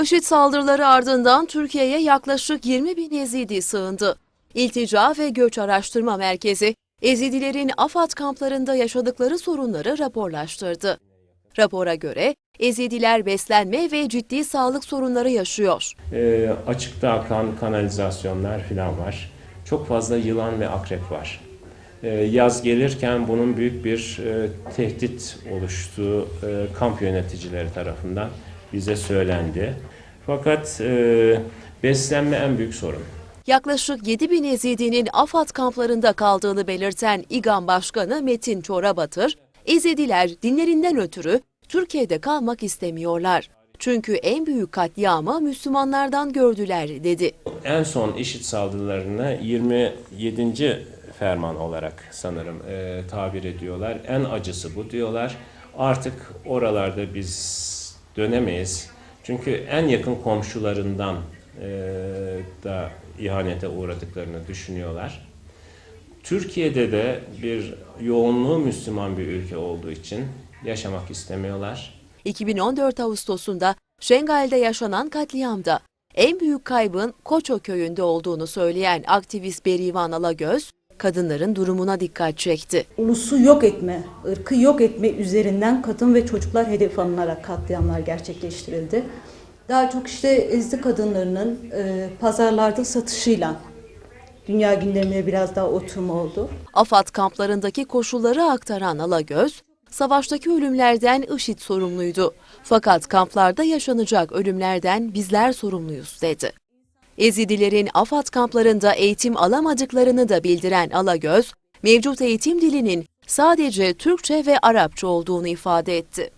IŞİD saldırıları ardından Türkiye'ye yaklaşık 20 bin Ezidi sığındı. İltica ve Göç Araştırma Merkezi, Ezidilerin AFAD kamplarında yaşadıkları sorunları raporlaştırdı. Rapora göre Ezidiler beslenme ve ciddi sağlık sorunları yaşıyor. e, açıkta akan kanalizasyonlar falan var. Çok fazla yılan ve akrep var. E, yaz gelirken bunun büyük bir e, tehdit oluştuğu e, kamp yöneticileri tarafından bize söylendi. Fakat e, beslenme en büyük sorun. Yaklaşık 7 bin Ezidi'nin AFAD kamplarında kaldığını belirten İGAM Başkanı Metin Çorabatır, Ezidiler dinlerinden ötürü Türkiye'de kalmak istemiyorlar. Çünkü en büyük katliamı Müslümanlardan gördüler dedi. En son IŞİD saldırılarını 27. ferman olarak sanırım e, tabir ediyorlar. En acısı bu diyorlar. Artık oralarda biz dönemeyiz. Çünkü en yakın komşularından e, da ihanete uğradıklarını düşünüyorlar. Türkiye'de de bir yoğunluğu Müslüman bir ülke olduğu için yaşamak istemiyorlar. 2014 Ağustos'unda Şengal'de yaşanan katliamda en büyük kaybın Koço köyünde olduğunu söyleyen aktivist Berivan Alagöz, kadınların durumuna dikkat çekti. ulusu yok etme, ırkı yok etme üzerinden kadın ve çocuklar hedef alınarak katliamlar gerçekleştirildi. Daha çok işte ezdi kadınlarının e, pazarlarda satışıyla dünya gündemine biraz daha oturma oldu. AFAD kamplarındaki koşulları aktaran Alagöz, savaştaki ölümlerden IŞİD sorumluydu. Fakat kamplarda yaşanacak ölümlerden bizler sorumluyuz dedi. Ezidilerin AFAD kamplarında eğitim alamadıklarını da bildiren Alagöz, mevcut eğitim dilinin sadece Türkçe ve Arapça olduğunu ifade etti.